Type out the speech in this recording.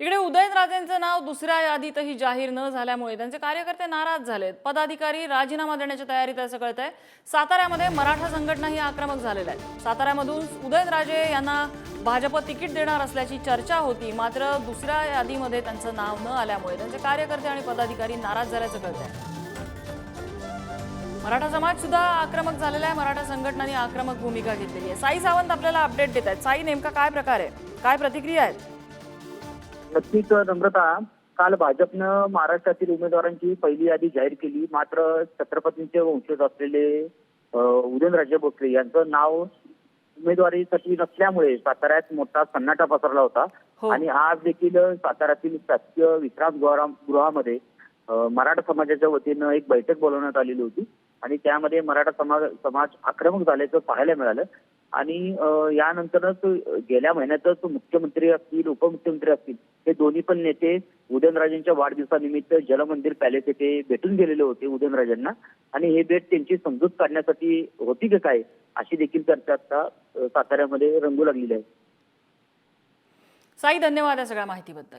इकडे उदयनराजेंचं नाव दुसऱ्या यादीतही जाहीर न झाल्यामुळे त्यांचे कार्यकर्ते नाराज झालेत. पदाधिकारी राजीनामा देण्याच्या तयारीत असं कळत आहे साताऱ्यामध्ये मराठा संघटनाही आक्रमक झालेल्या आहेत साताऱ्यामधून उदयनराजे यांना भाजप तिकीट देणार असल्याची चर्चा होती मात्र दुसऱ्या यादीमध्ये त्यांचं नाव न आल्यामुळे त्यांचे कार्यकर्ते आणि पदाधिकारी नाराज झाल्याचं कळतंय. मराठा समाज सुद्धा आक्रमक झालेला आहे. मराठा संघटनांनी आक्रमक भूमिका घेतलेली आहे. साई सावंत आपल्याला अपडेट देत आहेत. साई नेमका काय प्रकार आहे? काय प्रतिक्रिया आहेत? नक्कीच नम्रता. काल भाजपनं महाराष्ट्रातील उमेदवारांची पहिली यादी जाहीर केली. मात्र छत्रपतींचे वंशज असलेले उदयनराजे भोसले यांचं नाव उमेदवारीसाठी नसल्यामुळे साताऱ्यात मोठा सन्नाटा पसरला होता. हो. आणि आज देखील साताऱ्यातील शासकीय विश्राम गृहा- गृहामध्ये मराठा समाजाच्या वतीनं एक बैठक बोलवण्यात आलेली होती. आणि त्यामध्ये मराठा समाज समाज आक्रमक झाल्याचं पाहायला मिळालं. आणि यानंतरच गेल्या महिन्यातच मुख्यमंत्री असतील उपमुख्यमंत्री असतील हे दोन्ही पण नेते उदयनराजेंच्या वाढदिवसानिमित्त जलमंदिर पॅलेस येथे भेटून गेलेले होते उदयनराजेंना. आणि हे भेट त्यांची समजूत काढण्यासाठी होती की काय अशी देखील चर्चा आता साताऱ्यामध्ये रंगू लागलेली आहे. साई धन्यवाद या सगळ्या माहितीबद्दल.